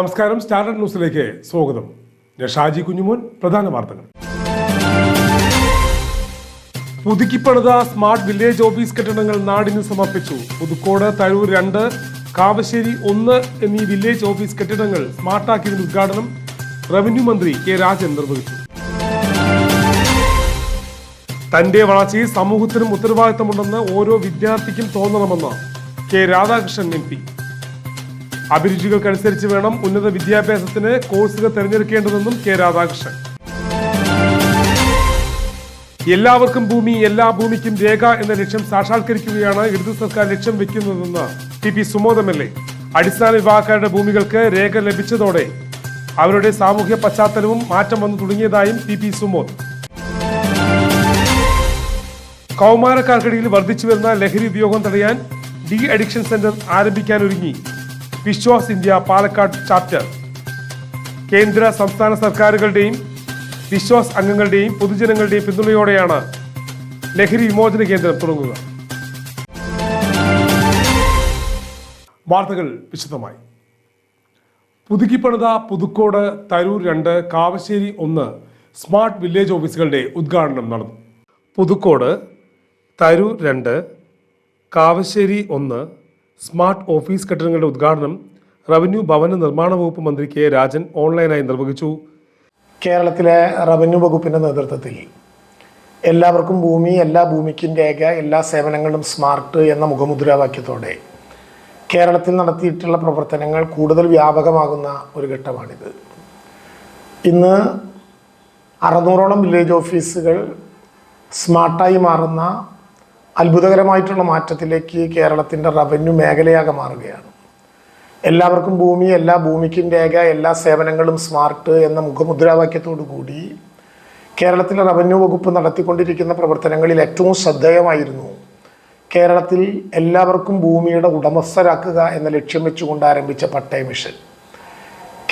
നമസ്കാരം സ്റ്റാർട്ടഡ് ന്യൂസിലേക്ക് സ്വാഗതം. ഞാൻ ഷാജി കുഞ്ഞുമോൻ പ്രധാന വാർത്തകൾ. പുതുക്കിപ്പണിത സ്മാർട്ട് വില്ലേജ് ഓഫീസ് കെട്ടിടങ്ങൾ നാടിന് സമർപ്പിച്ചു. പുതുക്കോട് തഴൂർ രണ്ട് കാവശ്ശേരി ഒന്ന് എന്നീ വില്ലേജ് ഓഫീസ് കെട്ടിടങ്ങൾ സ്മാർട്ടാക്കിയതിന്റെ ഉദ്ഘാടനം റവന്യൂ മന്ത്രി കെ രാജൻ നിർവഹിച്ചു. തന്റെ വളർച്ചയിൽ സമൂഹത്തിനും ഉത്തരവാദിത്തമുണ്ടെന്ന് ഓരോ വിദ്യാർത്ഥിക്കും തോന്നണമെന്ന് കെ രാധാകൃഷ്ണൻ എം പി. അഭിരുചികൾക്കനുസരിച്ച് വേണം ഉന്നത വിദ്യാഭ്യാസത്തിന് കോഴ്സുകൾ തിരഞ്ഞെടുക്കേണ്ടതെന്നും കെ രാധാകൃഷ്ണൻ. എല്ലാവർക്കും ഭൂമി എല്ലാ ഭൂമിക്കും രേഖ എന്ന ലക്ഷ്യം സാക്ഷാത്കരിക്കുകയാണ് ഇടതു സർക്കാർ ലക്ഷ്യം വെക്കുന്നതെന്ന് T P Sumod M L A. അടിസ്ഥാന വിഭാഗക്കാരുടെ ഭൂമികൾക്ക് രേഖ ലഭിച്ചതോടെ അവരുടെ സാമൂഹ്യ പശ്ചാത്തലവും മാറ്റം വന്നു തുടങ്ങിയതായും ടി പി സുമോദ്. കൗമാരക്കാർക്കിടയിൽ വർദ്ധിച്ചു വരുന്ന ലഹരി ഉപയോഗം തടയാൻ de addiction centre ആരംഭിക്കാനൊരുങ്ങി. Vishwas India Palakkad chapter. കേന്ദ്ര സംസ്ഥാന സർക്കാരുകളുടെയും വിശ്വാസ് അംഗങ്ങളുടെയും പൊതുജനങ്ങളുടെയും പിന്തുണയോടെയാണ് ലഹരി വിമോചന കേന്ദ്രം തുടങ്ങുക. വാർത്തകൾ വിശദമായി. പുതുക്കിപ്പണിത പുതുക്കോട് തരൂർ രണ്ട് കാവശ്ശേരി ഒന്ന് സ്മാർട്ട് വില്ലേജ് ഓഫീസുകളുടെ ഉദ്ഘാടനം നടന്നു. പുതുക്കോട് തരൂർ രണ്ട് കാവശ്ശേരി ഒന്ന് സ്മാർട്ട് ഓഫീസ് കെട്ടിടങ്ങളുടെ ഉദ്ഘാടനം റവന്യൂ ഭവന നിർമ്മാണ വകുപ്പ് മന്ത്രി കെ രാജൻ ഓൺലൈനായി നിർവഹിച്ചു. കേരളത്തിലെ റവന്യൂ വകുപ്പിന്റെ നേതൃത്വത്തിൽ എല്ലാവർക്കും ഭൂമി എല്ലാ ഭൂമിക്കും രേഖ എല്ലാ സേവനങ്ങളും സ്മാർട്ട് എന്ന മുഖമുദ്രാവാക്യത്തോടെ കേരളത്തിൽ നടത്തിയിട്ടുള്ള പ്രവർത്തനങ്ങൾ കൂടുതൽ വ്യാപകമാകുന്ന ഒരു ഘട്ടമാണിത്. ഇന്ന് അറുന്നൂറോളം വില്ലേജ് ഓഫീസുകൾ സ്മാർട്ടായി മാറുന്ന അത്ഭുതകരമായിട്ടുള്ള മാറ്റത്തിലേക്ക് കേരളത്തിന്റെ റവന്യൂ മേഖലയാകെ മാറുകയാണ്. എല്ലാവർക്കും ഭൂമി എല്ലാ ഭൂമിക്കും രേഖ എല്ലാ സേവനങ്ങളും സ്മാർട്ട് എന്ന മുഖമുദ്രാവാക്യത്തോടു കൂടി കേരളത്തിലെ റവന്യൂ വകുപ്പ് നടത്തിക്കൊണ്ടിരിക്കുന്ന പ്രവർത്തനങ്ങളിൽ ഏറ്റവും ശ്രദ്ധേയമായിരുന്നു കേരളത്തിൽ എല്ലാവർക്കും ഭൂമിയുടെ ഉടമസ്ഥരാക്കുക എന്ന ലക്ഷ്യം വെച്ചുകൊണ്ട് ആരംഭിച്ച പട്ടയ മിഷൻ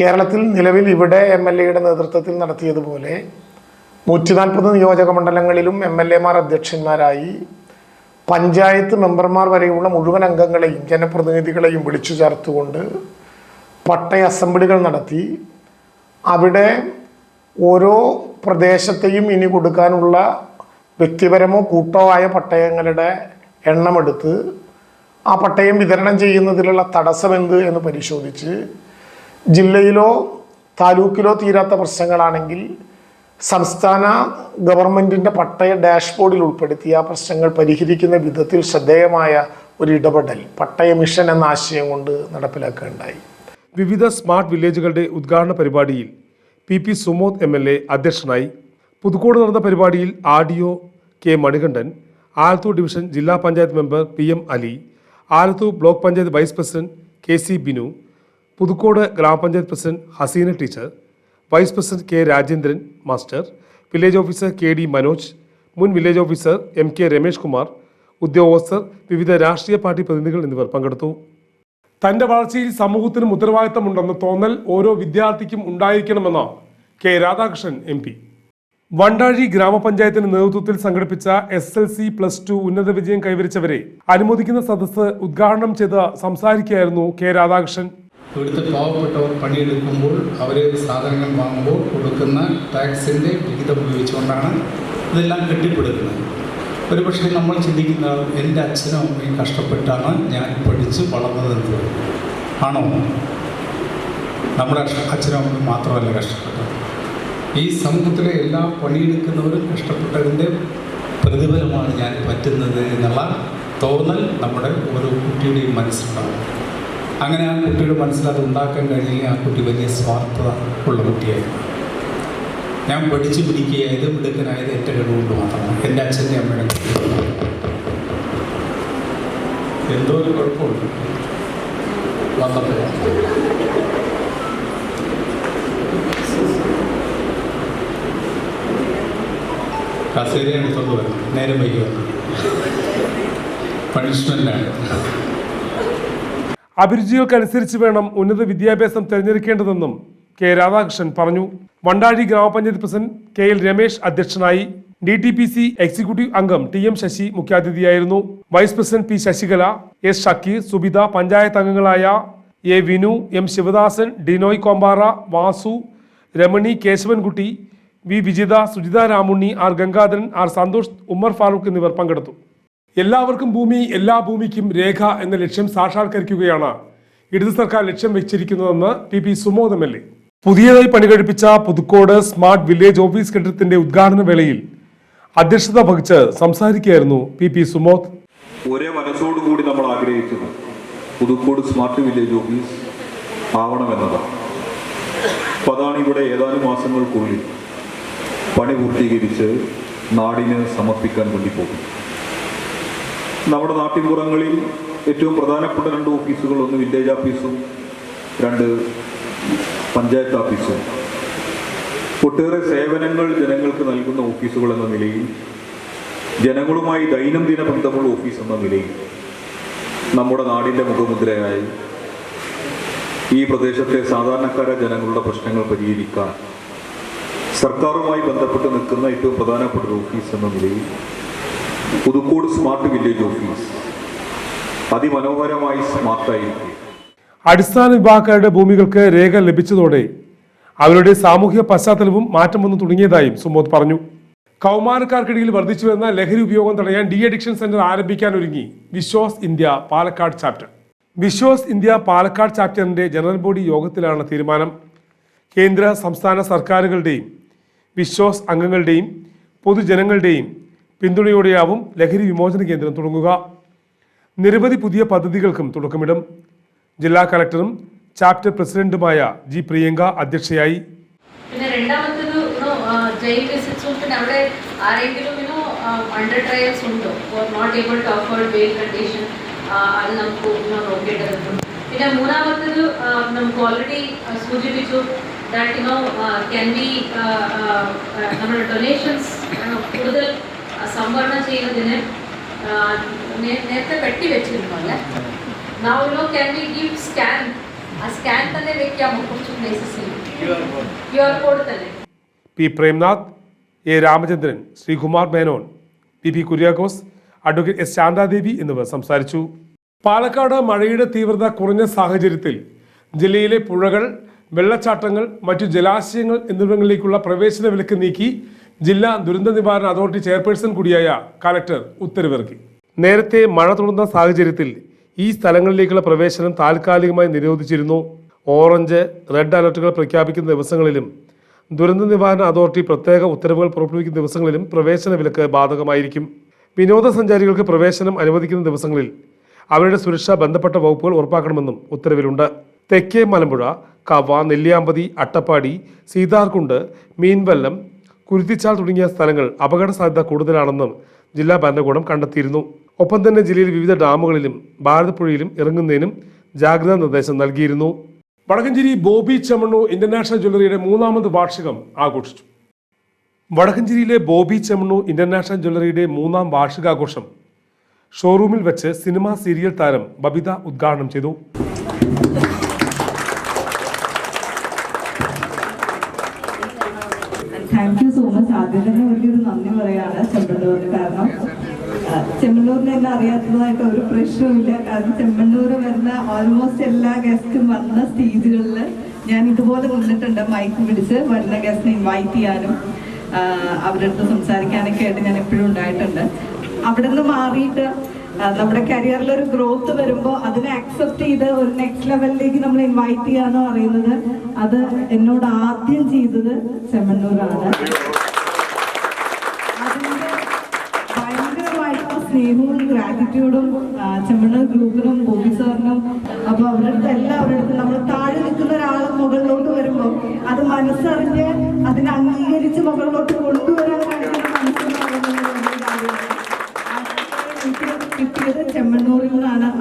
കേരളത്തിൽ നിലവിൽ ഇവിടെ എം എൽ എയുടെ നേതൃത്വത്തിൽ നടത്തിയതുപോലെ നൂറ്റി നാൽപ്പത് നിയോജക മണ്ഡലങ്ങളിലും എം എൽ എമാർ അധ്യക്ഷന്മാരായി പഞ്ചായത്ത് മെമ്പർമാർ വരെയുള്ള മുഴുവൻ അംഗങ്ങളെയും ജനപ്രതിനിധികളെയും വിളിച്ചു ചേർത്തുകൊണ്ട് പട്ടയ അസംബ്ലികൾ നടത്തി. അവിടെ ഓരോ പ്രദേശത്തെയും ഇനി കൊടുക്കാനുള്ള വ്യക്തിപരമോ കൂട്ടോ ആയ പട്ടയങ്ങളുടെ എണ്ണമെടുത്ത് ആ പട്ടയം വിതരണം ചെയ്യുന്നതിലുള്ള തടസ്സമെന്ത് എന്ന് പരിശോധിച്ച് ജില്ലയിലോ താലൂക്കിലോ തീരാത്ത പ്രശ്നങ്ങളാണെങ്കിൽ സംസ്ഥാന ഗവൺമെന്റിന്റെ പട്ടയ ഡാഷ്ബോർഡിൽ ആ പ്രശ്നങ്ങൾ പരിഹരിക്കുന്ന വിധത്തിൽ ശ്രദ്ധേയമായ ഒരു ഇടപെടൽ പട്ടയ മിഷൻ എന്ന ആശയം കൊണ്ട് നടപ്പിലാക്കുകയുണ്ടായി. വിവിധ സ്മാർട്ട് വില്ലേജുകളുടെ ഉദ്ഘാടന പരിപാടിയിൽ P P Sumod M L A അധ്യക്ഷനായി പുതുക്കോട് നടന്ന പരിപാടിയിൽ R D O K Manikandan Alathur division ജില്ലാ panchayat member P M Ali Alathur block panchayat vice president K C Binu Puthukkode ഗ്രാമപഞ്ചായത്ത് president Haseena teacher vice president K Rajendran master. Village officer K D Manoj. മുൻ village officer M K Ramesh Kumar. ഉദ്യോഗസ്ഥർ വിവിധ രാഷ്ട്രീയ party പ്രതിനിധികൾ എന്നിവർ പങ്കെടുത്തു. തന്റെ വളർച്ചയിൽ സമൂഹത്തിനും ഉത്തരവാദിത്തമുണ്ടെന്ന തോന്നൽ ഓരോ വിദ്യാർത്ഥിക്കും ഉണ്ടായിരിക്കണമെന്ന് K Radhakrishnan M P. Vandazhi ഗ്രാമപഞ്ചായത്തിന്റെ നേതൃത്വത്തിൽ സംഘടിപ്പിച്ച S L C plus two ഉന്നത വിജയം കൈവരിച്ചവരെ അനുമോദിക്കുന്ന സദസ്സ് ഉദ്ഘാടനം ചെയ്ത് സംസാരിക്കുകയായിരുന്നു കെ രാധാകൃഷ്ണൻ. ഇവിടുത്തെ പാവപ്പെട്ടവർ പണിയെടുക്കുമ്പോൾ അവർ സാധനങ്ങൾ വാങ്ങുമ്പോൾ കൊടുക്കുന്ന ടാക്സിന്റെ വിഹിതം ഉപയോഗിച്ചുകൊണ്ടാണ് ഇതെല്ലാം കെട്ടിപ്പടുക്കുന്നത്. ഒരു പക്ഷേ നമ്മൾ ചിന്തിക്കുന്ന എന്റെ അച്ഛനും അമ്മയും കഷ്ടപ്പെട്ടാണ് ഞാൻ പഠിച്ച് വളർന്നതെന്ന് ആണോ? നമ്മുടെ അച്ഛനും അമ്മയും മാത്രമല്ല കഷ്ടപ്പെട്ടത്. ഈ സമൂഹത്തിലെ എല്ലാ പണിയെടുക്കുന്നവരും കഷ്ടപ്പെട്ടതിന്റെ പ്രതിഫലമാണ് ഞാൻ പറ്റുന്നത് എന്നുള്ള തോന്നൽ നമ്മുടെ ഓരോ കുട്ടിയുടെയും മനസ്സിലുണ്ടാകും. അങ്ങനെ ആ കുട്ടിയുടെ മനസ്സിൽ അത് ഉണ്ടാക്കാൻ കഴിഞ്ഞെങ്കിൽ ആ കുട്ടി വലിയ സ്വാർത്ഥത ഉള്ള കുട്ടിയായിരുന്നു. ഞാൻ പഠിച്ചു പിടിക്കുകയായത് മിടുക്കനായത് എന്റെ കഴിവുകൊണ്ട് മാത്രമാണ്. എന്റെ അച്ഛന്റെ അമ്മയുടെ എന്തോ ഒരു കുഴപ്പമുണ്ട്. വന്നപ്പോൾ കസേര എടുത്തോണ്ട് വരണം നേരം വൈകി വന്നു. പണിഷ്മെന്റാണ് അഭിരുചികൾക്കനുസരിച്ച് വേണം ഉന്നത വിദ്യാഭ്യാസം തിരഞ്ഞെടുക്കേണ്ടതെന്നും കെ രാധാകൃഷ്ണൻ പറഞ്ഞു. വണ്ടാഴി ഗ്രാമപഞ്ചായത്ത് പ്രസിഡന്റ് കെ എൽ രമേശ് അധ്യക്ഷനായി D T P C executive അംഗം T M Sasi മുഖ്യാതിഥിയായിരുന്നു. Vice president P Sasikala S Shakeer Subitha panchayat അംഗങ്ങളായ A Vinu M Sivadasan Dinoy Kompara Vasu Ramani Kesavankutty V Vijitha Sujitha Ramunni R Gangadharan R Santhosh Ummer Farooq എന്നിവർ പങ്കെടുത്തു. എല്ലാവർക്കും ഭൂമി എല്ലാ ഭൂമിക്കും രേഖ എന്ന ലക്ഷ്യം സാക്ഷാത്കരിക്കുകയാണ്. ഇടതു സർക്കാർ ലക്ഷ്യം വെച്ചിരിക്കുന്നതെന്ന് P P Sumod M L A. പുതിയതായി പണികഴിപ്പിച്ച പുതുക്കോട് സ്മാർട്ട് വില്ലേജ് ഓഫീസ് കെട്ടിടത്തിന്റെ ഉദ്ഘാടന വേളയിൽ അധ്യക്ഷത വഹിച്ച് സംസാരിക്കുകയായിരുന്നു പി പി സുമോദ്. ഒരേ മനസ്സോടുകൂടി നമ്മൾ ആഗ്രഹിക്കുന്നു. പുതുക്കോട് സ്മാർട്ട് വില്ലേജ് ഓഫീസ് ആവണമെന്നതാണ് അപ്പോൾ അതാണ് ഇവിടെ ഏതാനും മാസങ്ങൾക്കുള്ളിൽ പണി പൂർത്തീകരിച്ച് നാടിന് സമർപ്പിക്കാൻ വേണ്ടി പോകും നമ്മുടെ നാട്ടിൻപുറങ്ങളിൽ ഏറ്റവും പ്രധാനപ്പെട്ട രണ്ട് ഓഫീസുകൾ ഒന്ന് വില്ലേജ് ഓഫീസും രണ്ട് പഞ്ചായത്ത് ഓഫീസും. ഒട്ടേറെ സേവനങ്ങൾ ജനങ്ങൾക്ക് നൽകുന്ന ഓഫീസുകൾ എന്ന നിലയിൽ ജനങ്ങളുമായി ദൈനംദിന ബന്ധമുള്ള ഓഫീസ് എന്ന നിലയിൽ നമ്മുടെ നാടിന്റെ മുഖമുദ്രയായി ഈ പ്രദേശത്തെ സാധാരണക്കാര ജനങ്ങളുടെ പ്രശ്നങ്ങൾ പരിഹരിക്കാൻ സർക്കാരുമായി ബന്ധപ്പെട്ട് നിൽക്കുന്ന ഏറ്റവും പ്രധാനപ്പെട്ട ഓഫീസ് എന്ന നിലയിൽ പുതുക്കോട് സ്മാർട്ട് വില്ലേജ് ഓഫീസ്. അതിമനോഹരമായി സ്മാർട്ടായിരിക്കും. അടിസ്ഥാന വിഭാഗക്കാരുടെ ഭൂമികൾക്ക് രേഖ ലഭിച്ചതോടെ അവരുടെ സാമൂഹ്യ പശ്ചാത്തലവും മാറ്റം വന്നു തുടങ്ങിയതായും സുമോദ് പറഞ്ഞു. കൗമാരക്കാർക്കിടയിൽ വർദ്ധിച്ചു വരുന്ന ലഹരി ഉപയോഗം തടയാൻ ഡി അഡിക്ഷൻ സെന്റർ ആരംഭിക്കാൻ ഒരുങ്ങി. Viswas India Palakkad chapter. Viswas India Palakkad ചാപ്റ്ററിന്റെ general body യോഗത്തിലാണ് തീരുമാനം. കേന്ദ്ര സംസ്ഥാന സർക്കാരുകളുടെയും വിശ്വാസ് അംഗങ്ങളുടെയും പൊതുജനങ്ങളുടെയും പിന്തുണയോടെയാവും ലഹരി വിമോചന കേന്ദ്രം തുടങ്ങുക. നിരവധി പുതിയ പദ്ധതികൾക്കും തുടക്കമിടും. ജില്ലാ കളക്ടറും ചാപ്റ്റർ പ്രസിഡന്റുമായ ജി പ്രിയങ്ക അധ്യക്ഷയായി. പിന്നെ രണ്ടാമത്തേത് ആരെങ്കിലും അണ്ടർ ട്രയൽസ് ടു കണ്ടീഷൻ പിന്നെ മൂന്നാമത്തേത് ഓൾറെഡി സൂചിപ്പിച്ചു ദാറ്റ് ബി നമ്മുടെ കൂടുതൽ സംവരണം ചെയ്യുന്നതിന് നേരത്തെ പെട്ടി വെച്ചിരുന്നു അല്ലേ now can be give scan ആ സ്കാൻ തന്നെ വെക്കാമോ കുറച്ച് പ്ലേസസിൽ ക്യു ആർ കോഡ് തന്നെ. P. Premnath A. Ramachandran Sreekumar Menon P. P. Kuriakose advocate S. Shanthadevi എന്നിവർ സംസാരിച്ചു. പാലക്കാട് മഴയുടെ തീവ്രത കുറഞ്ഞ സാഹചര്യത്തിൽ ജില്ലയിലെ പുഴകൾ വെള്ളച്ചാട്ടങ്ങൾ മറ്റു ജലാശയങ്ങൾ എന്നിവിടങ്ങളിലേക്കുള്ള പ്രവേശന വിലക്ക് നീക്കി ജില്ലാ ദുരന്ത നിവാരണ അതോറിറ്റി ചെയർപേഴ്സൺ കൂടിയായ കലക്ടർ ഉത്തരവിറക്കി. നേരത്തെ മഴ തുടർന്ന സാഹചര്യത്തിൽ ഈ സ്ഥലങ്ങളിലേക്കുള്ള പ്രവേശനം താൽക്കാലികമായി നിരോധിച്ചിരുന്നു. ഓറഞ്ച് റെഡ് അലർട്ടുകൾ പ്രഖ്യാപിക്കുന്ന ദിവസങ്ങളിലും ദുരന്ത നിവാരണ അതോറിറ്റി പ്രത്യേക ഉത്തരവുകൾ പുറപ്പെടുവിക്കുന്ന ദിവസങ്ങളിലും പ്രവേശന വിലക്ക് ബാധകമായിരിക്കും. വിനോദസഞ്ചാരികൾക്ക് പ്രവേശനം അനുവദിക്കുന്ന ദിവസങ്ങളിൽ അവരുടെ സുരക്ഷ ബന്ധപ്പെട്ട വകുപ്പുകൾ ഉറപ്പാക്കണമെന്നും ഉത്തരവിലുണ്ട്. തെക്കേ മലമ്പുഴ കവ നെല്ലിയാമ്പതി അട്ടപ്പാടി സീതാർകുണ്ട് മീൻവല്ലം കുരുത്തിച്ചാൽ തുടങ്ങിയ സ്ഥലങ്ങൾ അപകട സാധ്യത കൂടുതലാണെന്നും ജില്ലാ ഭരണകൂടം കണ്ടെത്തിയിരുന്നു. ഒപ്പം തന്നെ ജില്ലയിൽ വിവിധ ഡാമുകളിലും ഭാരതപ്പുഴയിലും ഇറങ്ങുന്നതിനും ജാഗ്രതാ നിർദ്ദേശം നൽകിയിരുന്നു. വടക്കഞ്ചേരി ബോബി ചെമ്മണ്ണു ഇന്റർനാഷണൽ ജ്വല്ലറിയുടെ മൂന്നാമത് വാർഷികം ആഘോഷിച്ചു. വടക്കഞ്ചേരിയിലെ ബോബി ചെമ്മണ്ണു ഇന്റർനാഷണൽ ജ്വല്ലറിയുടെ മൂന്നാം വാർഷികാഘോഷം ഷോറൂമിൽ വെച്ച് സിനിമാ സീരിയൽ താരം ബബിത ഉദ്ഘാടനം ചെയ്തു. താങ്ക് യു സോ മച്ച് ആദ്യം തന്നെ വലിയൊരു നന്ദി പറയാണ് ചെമ്പല്ലൂരിന് കാരണം. ചെമ്മണ്ണൂരിനെ എന്നെ അറിയാത്തതായിട്ട് ഒരു പ്രശ്നവുമില്ല കാരണം ചെമ്മണ്ണൂർ വരുന്ന ഓൾമോസ്റ്റ് എല്ലാ ഗസ്റ്റും വന്ന സ്റ്റേജുകളിൽ ഞാൻ ഇതുപോലെ നിന്നിട്ടുണ്ട്. മൈക്ക് പിടിച്ച് വരുന്ന ഗസ്റ്റിനെ ഇൻവൈറ്റ് ചെയ്യാനും അവരുടെ അടുത്ത് സംസാരിക്കാനൊക്കെ ആയിട്ട് ഞാൻ എപ്പോഴും ഉണ്ടായിട്ടുണ്ട്. അവിടെ നിന്ന് മാറിയിട്ട് നമ്മുടെ കരിയറിൽ ഒരു ഗ്രോത്ത് വരുമ്പോൾ അതിനെ അക്സെപ്റ്റ് ചെയ്ത് ഒരു നെക്സ്റ്റ് ലെവലിലേക്ക് നമ്മൾ ഇൻവൈറ്റ് ചെയ്യാന്ന് പറയുന്നത് അത് എന്നോട് ആദ്യം ചെയ്തത് ചെമ്മണ്ണൂരാണ്. സ്നേഹവും ഗ്രാറ്റിറ്റ്യൂഡും ചെമ്മണ്ണൂർ ഗ്രൂപ്പിനും ബോബി സാറിനും അപ്പൊ അവരുടെ എല്ലാവരുടെ നമ്മൾ താഴെ നിൽക്കുന്ന ഒരാൾ മുകളിലോട്ട് വരുമ്പോൾ അത് മനസ്സറിഞ്ഞ് അതിനെ അംഗീകരിച്ച് മുകളിലോട്ട് കൊണ്ടുവരാൻ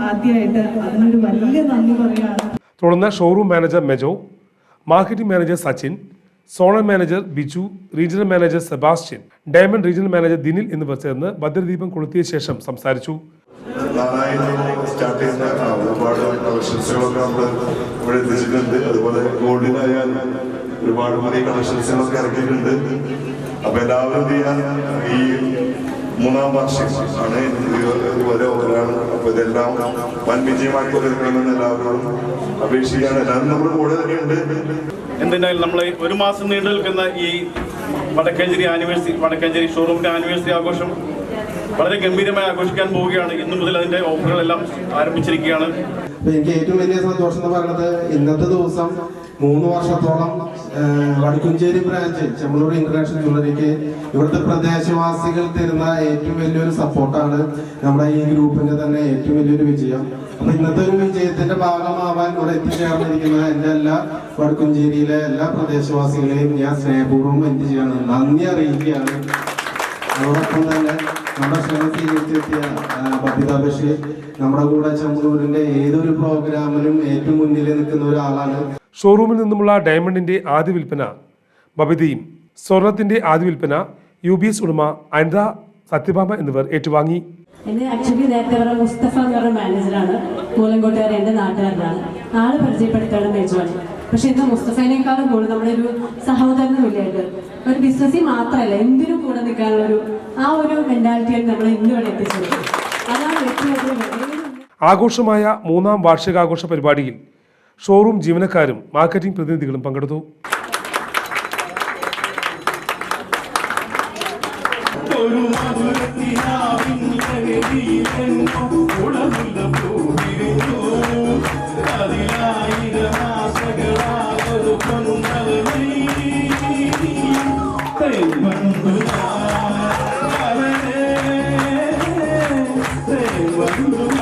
ആദ്യമായിട്ട് അതിനൊരു വലിയ നന്ദി പറയുകയാണ്. തുടർന്ന് showroom manager Mejo marketing manager Sachin zonal manager Biju regional manager Sebastian diamond regional manager Dinil എന്നിവർ ചേർന്ന് ഭദ്രദീപം കൊളുത്തിയ ശേഷം സംസാരിച്ചു. സ്റ്റാർട്ട് ചെയ്യുന്ന ഒരുപാട് കളക്ഷൻസുകളൊക്കെ നമ്മൾ ഇവിടെ എത്തിച്ചിട്ടുണ്ട്. അതുപോലെ ഗോൾഡിനായാലും ഒരുപാട് പുതിയ കളക്ഷൻസുകളൊക്കെ ഇറക്കിയിട്ടുണ്ട്. അപ്പൊ എല്ലാവരും ഈ മൂന്നാം വാർഷികം ആണ്. ഇതുവരെ ഓരോ അപ്പൊ ഇതെല്ലാം വൻ വിജയമായി എല്ലാവരോടും അപേക്ഷിക്കുകയാണ്. എല്ലാവരും നമ്മുടെ കൂടെ തന്നെയുണ്ട്. എന്തിനായാലും നമ്മൾ ഒരു മാസം നീണ്ടു നിൽക്കുന്ന ഈ വടക്കാഞ്ചേരി ആനിവേഴ്സറി വടക്കാഞ്ചേരി ഷോറൂമിന്റെ ആനിവേഴ്സറി ആഘോഷം വളരെ ഗംഭീരമായി ആഘോഷിക്കാൻ പോവുകയാണ്. ഇന്നു മുതൽ അതിന്റെ ഓഫറുകളെല്ലാം ആരംഭിച്ചിരിക്കുകയാണ്. എനിക്ക് ഏറ്റവും വലിയ സന്തോഷം എന്ന് പറയുന്നത് ഇന്നത്തെ ദിവസം മൂന്ന് വർഷത്തോളം വടക്കുംചേരി ബ്രാഞ്ച് ചെമ്മണൂർ ഇന്റർനാഷണൽ ജ്വല്ലറിക്ക് ഇവിടുത്തെ പ്രദേശവാസികൾ തരുന്ന ഏറ്റവും വലിയൊരു സപ്പോർട്ടാണ് നമ്മുടെ ഈ ഗ്രൂപ്പിന്റെ തന്നെ ഏറ്റവും വലിയൊരു വിജയം. അപ്പൊ ഇന്നത്തെ ഒരു വിജയത്തിന്റെ ഭാഗമാവാൻ ഇവിടെ എത്തിച്ചേർന്നിരിക്കുന്ന എന്റെ എല്ലാ വടക്കുംചേരിയിലെ എല്ലാ പ്രദേശവാസികളെയും ഞാൻ സ്നേഹപൂർവം എന്ത് ചെയ്യാണ് നന്ദി അറിയിക്കുകയാണ്. അതോടൊപ്പം തന്നെ നമ്മുടെ ക്ഷണം സ്വീകരിച്ചെത്തിയ ആ, ബബിത ബഷീർ നമ്മുടെ കൂടെ ചമ്പൂരിന്റെ ഏതൊരു പ്രോഗ്രാമിലും ഏറ്റവും മുന്നിൽ നിൽക്കുന്ന ഒരാളാണ്. ഷോറൂമിൽ നിന്നുമുള്ള ഡയമണ്ടിന്റെ ആദ്യ വിൽപ്പന ബബിതയും സ്വർണത്തിന്റെ ആദ്യ വിൽപ്പന യു ബി എസ് ഉടമ അനിത സത്യഭാമ എന്നിവർ ഏറ്റുവാങ്ങി. എന്നെ ആക്ച്വലി നേരത്തെ പറഞ്ഞ മുസ്തഫ എന്ന് പറഞ്ഞ മാനേജറാണ് മൂലങ്കോട്ടുകാരൻ എന്റെ നാട്ടുകാരനാണ്. ആൾ പരിചയപ്പെടുത്താണ് മേജുവാണ് പക്ഷെ ഇന്ന് മുസ്തഫേനേക്കാളും കൂടുതൽ നമ്മുടെ ഒരു സഹോദരനും തുല്യമായിട്ട് ഒരു ബിസിനസ്സിൽ മാത്രമല്ല എന്തിനും കൂടെ നിൽക്കാനുള്ള ഒരു ആ ഒരു മെന്റാലിറ്റിയാണ് നമ്മൾ ഇന്നിവിടെ എത്തിച്ചത് അതാണ് ഏറ്റവും ആഘോഷമായ മൂന്നാം വാർഷികാഘോഷ പരിപാടിയിൽ ഷോറൂം ജീവനക്കാരും മാർക്കറ്റിംഗ് പ്രതിനിധികളും പങ്കെടുത്തു. ഒരു Allah'ım.